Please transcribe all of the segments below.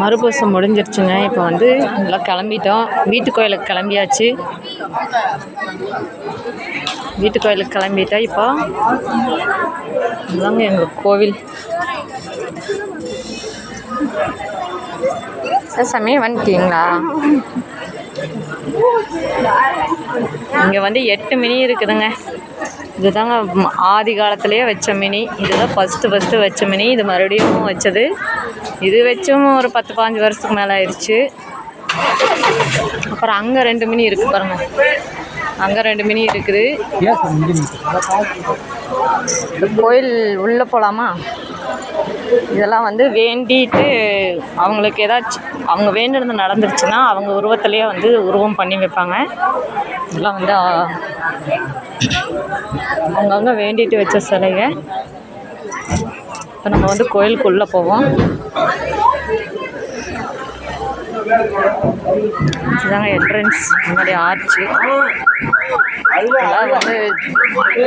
மறுபூசம் முடிஞ்சிருச்சுங்க. இப்போ வந்து நல்லா கிளம்பிட்டோம். வீட்டு கோயிலுக்கு கிளம்பியாச்சு. வீட்டு கோயிலுக்கு கிளம்பிட்டோம். இப்போ இதாங்க எங்கள் கோவில். சமயம் சாமி வந்துட்டீங்களா இங்கே வந்து எட்டு மினி இருக்குதுங்க. இதுதாங்க ஆதி காலத்திலேயே வச்ச மினி. இதுதான் ஃபஸ்ட்டு ஃபஸ்ட்டு வச்ச மினி. இது மறுபடியும் வச்சது. இது வச்சும் ஒரு பத்து பாஞ்சு வருஷத்துக்கு மேலே ஆயிடுச்சு. அப்புறம் அங்கே ரெண்டு மினி இருக்குது பாருங்க. அங்கே ரெண்டு மினி இருக்குது. கோயில் உள்ளே போகலாமா இதெல்லாம் வந்து வேண்டிட்டு அவங்களுக்கு ஏதாச்சும் அவங்க வேண்டுனது நடந்துருச்சுன்னா அவங்க உருவத்திலேயே வந்து உருவம் பண்ணி வைப்பாங்க. இதெல்லாம் வந்து அவங்கவுங்க வேண்டிட்டு வச்ச சிலைங்க இப்போ நம்ம வந்து கோயிலுக்குள்ளே போவோம். இதுதாங்க என்ட்ரன்ஸ் முன்னாடி ஆர்ச்சு எல்லாம் வந்து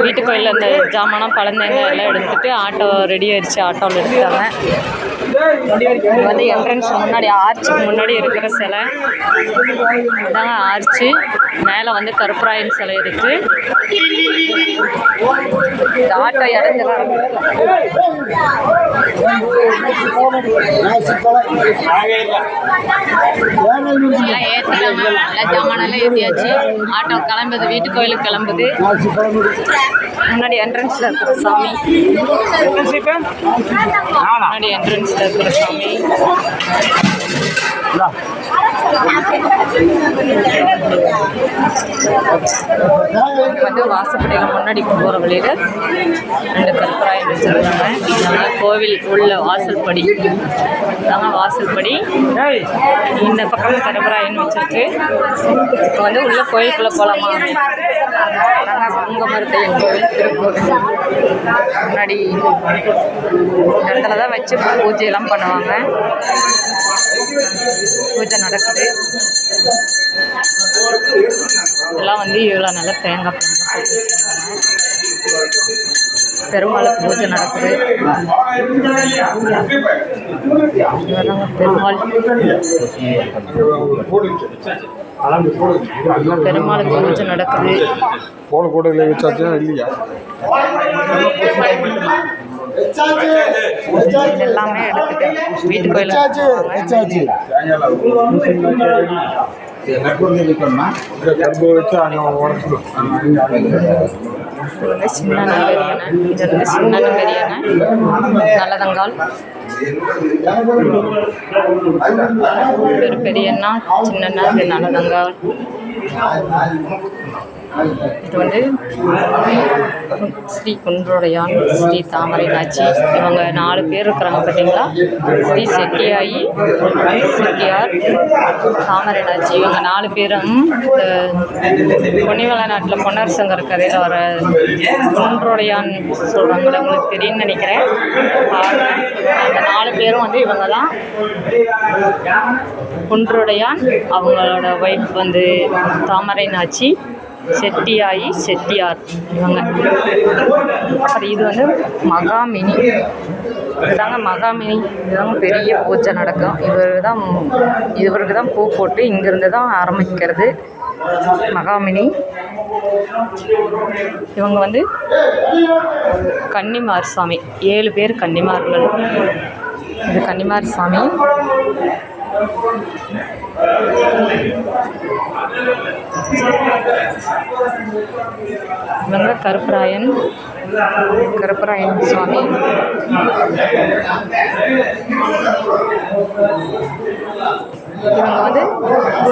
வீட்டு கோயிலில் இந்த ஜாமானம் பழந்தேங்க எல்லாம் எடுத்துட்டு ஆட்டோ ரெடி ஆயிடுச்சு ஆட்டோவில் எடுத்துட்டாங்க. இது வந்து என்ட்ரன்ஸ் முன்னாடி ஆர்ச்சுக்கு முன்னாடி இருக்கிற சிலை. இதாங்க ஆர்ச்சு மேலே வந்து கருப்பராயன் சிலை இருக்குது இந்த ஆட்டோ இடத்துல எல்லாம் ஏற்றிட்டாங்க எல்லாம் ஜாமானெல்லாம் ஏற்றியாச்சு ஆட்டோ கிளம்புது வீட்டு கோயிலுக்கு கிளம்புது. முன்னாடி என்ட்ரன்ஸில் இருக்கிற சாமி. முன்னாடி என்ட்ரன்ஸில் இருக்கிற சாமி இங்க வந்து வாசப்படியில் முன்னாடி போகிற வழியில் ரெண்டு கருப்பராயம் வச்சுருக்காங்க. கோவில் உள்ள வாசல்படி. தான் வாசல்படி. இந்த பக்கம் கருப்பராயன் வச்சிருக்கு. இப்போ வந்து உள்ள கோயிலுக்குள்ளே போகலாமா உங்க மருத்தையன் கோவில் திருக்கோவில் முன்னாடி இந்த இடத்துல தான் வச்சு பூஜையெல்லாம் பண்ணுவாங்க. பூஜை நடக்குது. இதெல்லாம் வந்து இவ்வளோ நல்லா தேங்காய் பழம் போட்டு பெருமாளுக்கு பூஜை நடக்குது. பெருமாள். பெருமாளுக்கு பூஜை நடக்குது. போன கூடையில் வச்சாச்சா இல்லையா? எல்லாமே எடுத்துட்டு வீட்டு வந்து சின்ன வந்து சின்ன நல்லதங்கால். ஒரு பெரியண்ணா சின்னண்ணா நல்லதங்கால். இது வந்து ஸ்ரீ குன்றோடையான் ஸ்ரீ தாமரை நாச்சி இவங்க நாலு பேர் இருக்கிறாங்க பார்த்தீங்களா? ஸ்ரீ செட்டியாயி செட்டியார் தாமரை நாச்சி இவங்க நாலு பேரும் பொன்னிவள நாட்டில் பொன்னரசங்கர் கதையில் வர குன்றோடையான் சொல்கிறாங்கள உங்களுக்கு தெரியும்னு நினைக்கிறேன். அந்த நாலு பேரும் வந்து இவங்க தான் குன்றுடையான் அவங்களோட ஒய்ஃப் வந்து தாமரை நாச்சி செட்டியாயி செட்டியார். இவங்க. அப்புறம் இது வந்து மகாமினி. இதுதாங்க மகாமினி. இதுதாங்க பெரிய பூஜை நடக்கும். இவர் தான் இவருக்கு தான் பூ போட்டு இங்கேருந்து தான் ஆரம்பிக்கிறது மகாமினி. இவங்க வந்து கன்னிமார் சாமி. ஏழு பேர் கன்னிமார்கள். இது கன்னிமார் சாமி. இவங்க கருப்பராயன் கருப்பராயன் சுவாமி. இவங்க வந்து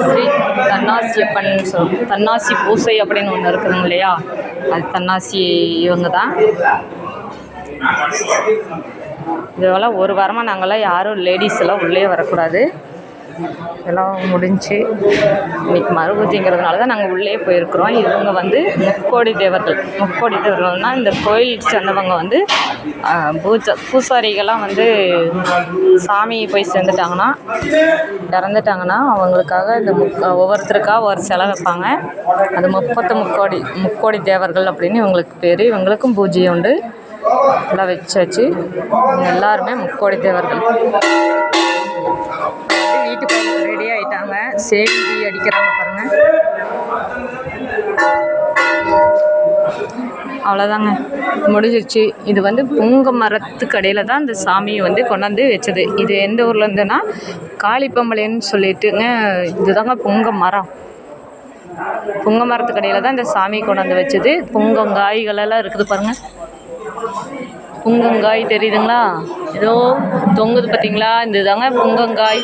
ஸ்ரீ தன்னாசியப்பன் சொல் தன்னாசி பூசை அப்படின்னு ஒன்று இருக்குதுங்க இல்லையா? அது தன்னாசி இவங்க தான். இதெல்லாம் ஒரு வாரமாக நாங்கள்லாம் யாரும் லேடிஸ் எல்லாம் உள்ளே வரக்கூடாது. எல்லாம் முடிஞ்சு இன்னைக்கு மறுபூஜைங்கிறதுனால தான் நாங்கள் உள்ளே போயிருக்கிறோம். இவங்க வந்து முக்கோடி தேவர்கள். முக்கோடி தேவர்கள்னால் இந்த கோயில் சேர்ந்தவங்க வந்து பூஜை பூசாரிகள்லாம் வந்து சாமி போய் சேர்ந்துட்டாங்கன்னா இறந்துட்டாங்கன்னா அவங்களுக்காக இந்த முக் ஒவ்வொருத்தருக்காக ஒரு சிலை வைப்பாங்க. அது முப்பத்து முக்கோடி முக்கோடி தேவர்கள் அப்படின்னு இவங்களுக்கு பேர். இவங்களுக்கும் பூஜை உண்டு. எல்லாம் வச்சாச்சு எல்லாருமே முக்கோடி தேவர்கள். சேவி அடிக்கிறாங்க பாருங்க. அவ்வளோதாங்க முடிஞ்சிருச்சு. இது வந்து புங்க மரத்து கடையில் தான் இந்த சாமியை வந்து கொண்டாந்து வச்சது. இது எந்த ஊரில் இருந்துன்னா சொல்லிட்டுங்க இதுதாங்க புங்க மரம். புங்க மரத்து கடையில் தான் இந்த சாமி கொண்டாந்து வச்சது. புங்கங்காய்கள் எல்லாம் இருக்குது பாருங்கள் புங்கங்காய் தெரியுதுங்களா? ஏதோ தொங்குது பார்த்தீங்களா? இந்த தாங்க புங்கங்காய்.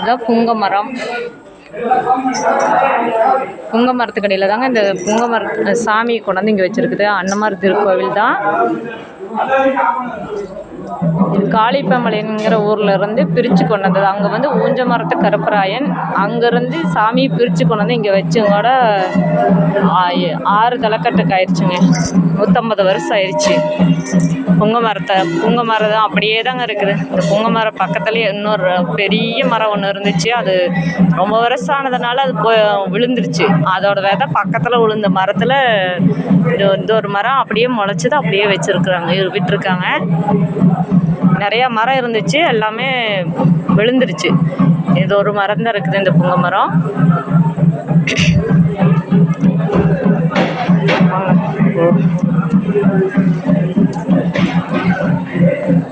இதான் புங்க மரம் புங்க மரத்துக்கடியில் தாங்க இந்த புங்க மரத்து சாமியை கொண்டாந்து இங்கே வச்சுருக்குது. அன்னமார் திருக்கோவில் தான் இது காளிப்பமலைங்கிற ஊரில் இருந்து பிரித்து கொண்டு வந்தது. அங்கே வந்து ஊஞ்ச மரத்து கருப்பராயன். அங்கேருந்து சாமியை பிரித்து கொண்டு வந்து இங்கே வச்சவங்களோட ஆறு தலைக்கட்டுக்கு ஆயிடுச்சுங்க நூற்றம்பது வருஷம் ஆயிடுச்சு புங்க மரத்தை புங்க மரம் தான் அப்படியே தாங்க இருக்குது. இந்த புங்க மரம் பக்கத்துலேயே இன்னொரு பெரிய மரம் ஒன்று இருந்துச்சு. அது ரொம்ப வருஷம் ஆனதுனால அது போ விழுந்துருச்சு. அதோட விதை பக்கத்தில் விழுந்த மரத்தில் இந்த ஒரு மரம் அப்படியே முளைச்சது அப்படியே வச்சுருக்குறாங்க விட்டுருக்காங்க. நிறையா மரம் இருந்துச்சு எல்லாமே விழுந்துருச்சு. இது ஒரு மரம் தான் இருக்குது இந்த புங்க மரம்.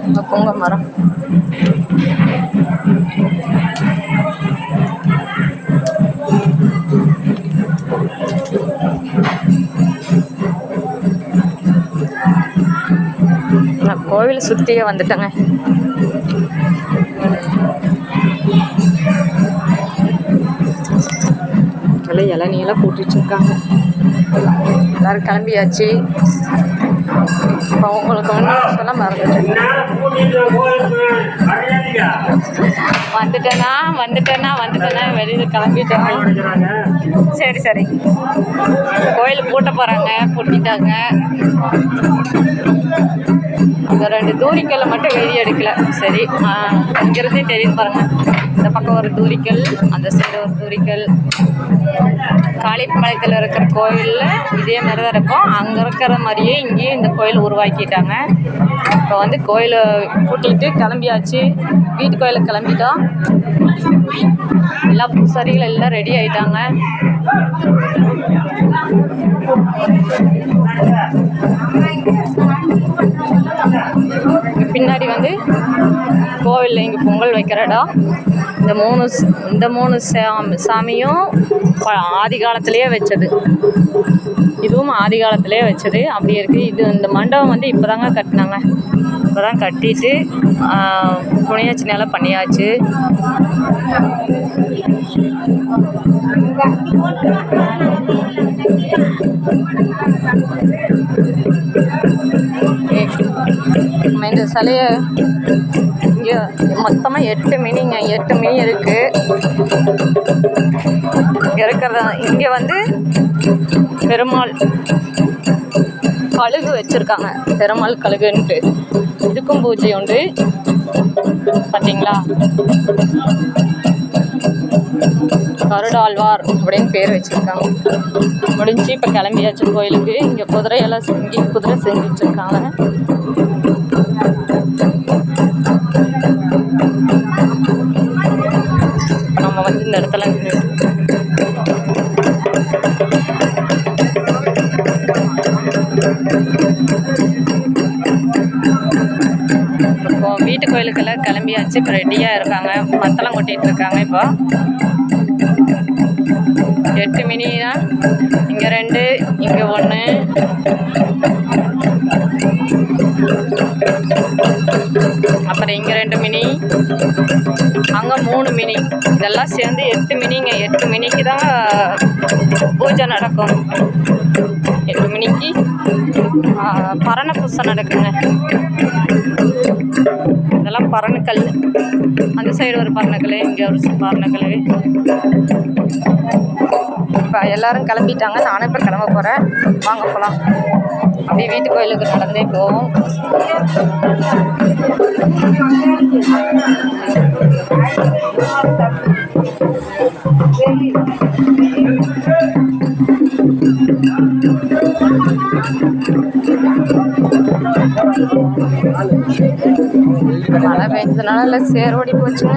இந்த புங்க மரம். கோவிலை சுற்றியே வந்துட்டேங்க. எல்லாம் இளநியெல்லாம் கூட்டி வச்சுருக்காங்க எல்லோரும் கிளம்பியாச்சு. இப்போ உங்களுக்கு ஒன்று சொல்ல மறந்துட்டேன். வந்துட்டேனா. வந்துட்டேனா? வந்துட்டேனா? வெளியில் கிளம்பிட்டேன்? சரி சரி. கோயில் பூட்ட போகிறாங்க பூட்டிட்டாங்க. இந்த ரெண்டு தூரிக்கல்லை மட்டும் வெளியே எடுக்கல. சரி இங்கிருந்தே தெரியுது பாருங்க. இந்த பக்கம் ஒரு தூரிக்கல் அந்த சைடு ஒரு தூரிக்கல். காளிப்பாளையத்தில் இருக்கிற கோயிலில் இதே மாதிரி தான் இருக்கும். அங்கே இருக்கிற மாதிரியே இங்கேயும் இந்த கோயில் உருவாக்கிட்டாங்க. இப்போ வந்து கோயிலை கூட்டிகிட்டு கிளம்பியாச்சு. வீட்டு கோயிலுக்கு கிளம்பிட்டோம். எல்லா பூசாரிகள் எல்லாம் ரெடி ஆயிட்டாங்க. பின்னாடி வந்து கோவிலில் இங்கே பொங்கல் வைக்கிற இடம். இந்த மூணு இந்த மூணு சாமி சாமியும் ப- ஆதி காலத்திலேயே வச்சது. இதுவும் ஆதி காலத்திலே வச்சது. அப்படி இருக்குது இது இந்த மண்டபம் வந்து இப்போ தாங்க கட்டினாங்க. இப்போ தான் கட்டிட்டு புனியாச்சினால பண்ணியாச்சு. நம்ம இந்த சிலையை மொத்தமாக எட்டு மினிங்க எட்டு மினி இருக்குது இங்கே இங்கே வந்து பெருமாள் கழுகு வச்சுருக்காங்க. பெருமாள் கழுகுன்ட்டு. இதுக்கும் பூஜை உண்டு. பார்த்தீங்களா கருடாழ்வார் அப்படின்னு பேர் வச்சுருக்காங்க. முடிஞ்சு இப்போ கிளம்பியாச்சு கோயிலுக்கு. இங்கே குதிரையெல்லாம் செஞ்சு குதிரை செஞ்சு வச்சுருக்காங்க. வந்து இந்த இடத்துல இப்போ வீட்டு கோயிலுக்கெல்லாம் கிளம்பியாச்சு. இப்போ ரெடியாக இருக்காங்க. மத்தளம் கொட்டிகிட்டு இருக்காங்க இப்போ. எட்டு மினினா இங்கே ரெண்டு இங்கே ஒன்று அப்புறம் இங்கே ரெண்டு மினி அங்கே மூணு மினி. இதெல்லாம் சேர்ந்து எட்டு மினிங்க. எட்டு மினிக்கு தான் பூஜை நடக்கும். எட்டு மணிக்கு பரண பூசை நடக்குங்க. இதெல்லாம் பரணக்கல். அந்த சைடு ஒரு பரணக்கல் இங்கே ஒரு பரணக்கல். இப்போ எல்லாரும் கிளம்பிட்டாங்க. நானும் இப்போ கிளம்ப போகிறேன் வாங்க போகலாம் அப்படியே வீட்டு கோயிலுக்கு நடந்தே போவோம். மழை பெஞ்சு அதனால எல்லாம் சேரோடி போச்சுங்க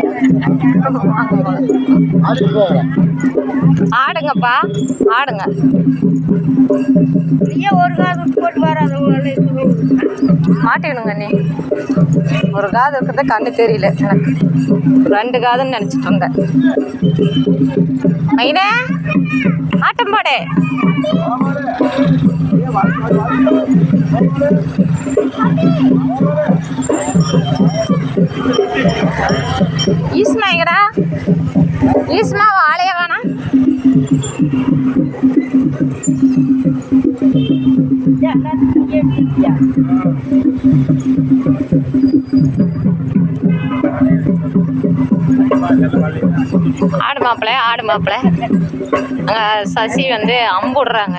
ஆடுங்கப்பா ஆடுங்க. ஒரு காது போட்டு வராது மாட்டிவிடுங்க நீ ஒரு காது இருக்கிறத கண்ணு தெரியல எனக்கு. ரெண்டு காதுன்னு நினச்சிட்டு இருந்தேன். மைனே ஆட்டம் பாடு. ஈஸ்மா எங்கடா? ஈஸ்மா வாழைய வேணாம் ஆடு மாப்பிள்ளை ஆடு மாப்பிள்ளை அங்கே சசி வந்து அம்புடுறாங்க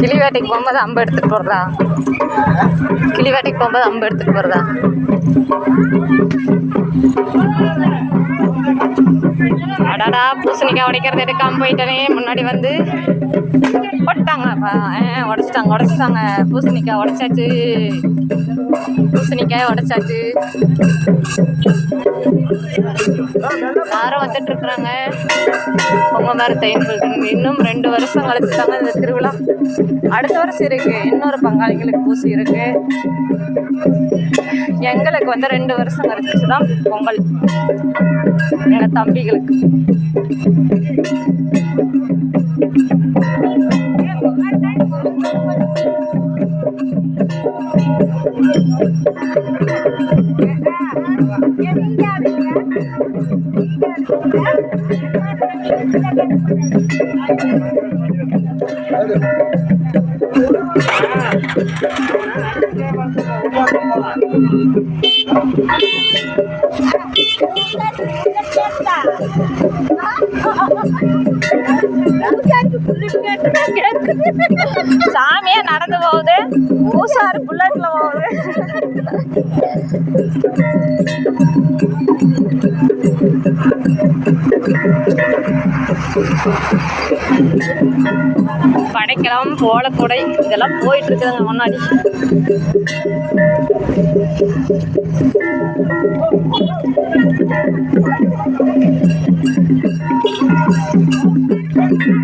கிளி வேட்டைக்கு போகும்போது அம்பு எடுத்துகிட்டு போகிறதா கிளி வேட்டைக்கு போகும்போது அம்பு எடுத்துகிட்டு போகிறதா அடாடா பூசணிக்காய் உடைக்கிறது எடுக்காம போயிட்டனே முன்னாடி வந்து போட்டாங்கப்பா உடச்சிட்டாங்க உடச்சிட்டாங்க. பூசணிக்காய் உடைச்சாச்சு. பூசணிக்காய் உடைச்சாச்சு. யாரும் வந்துட்டு இருக்கிறாங்க. பொங்க மாதிரி சொல்லிட்டு இன்னும் ரெண்டு வருஷம் கழிச்சுட்டாங்க தாங்க இந்த திருவிழா. அடுத்த வருஷம் இருக்கு. இன்னொரு பங்காளிகளுக்கு பூசி இருக்கு. எங்களுக்கு வந்து ரெண்டு வருஷம் கழிச்சு தான் பொங்கல். எங்க தம்பிகளுக்கு. சாமியே நடந்து போகுது. பூசாரு புல்லட்ல போகுது. படைக்கலாம் போலக்குடை இதெல்லாம் போயிட்டு இருக்குதுங்க முன்னாடி. மத்-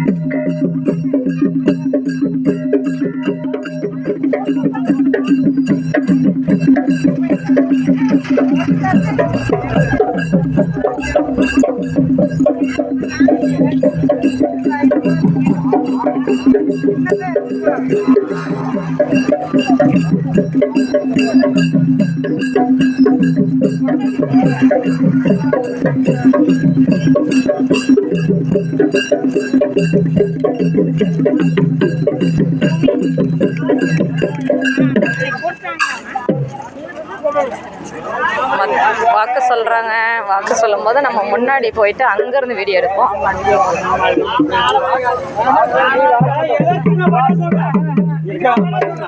வாக்கு சொல்கிறாங்க வாக்கு சொல்லும்போது நம்ம முன்னாடி போயிட்டு அங்கேருந்து வீடியோ எடுப்போம். இருக்கா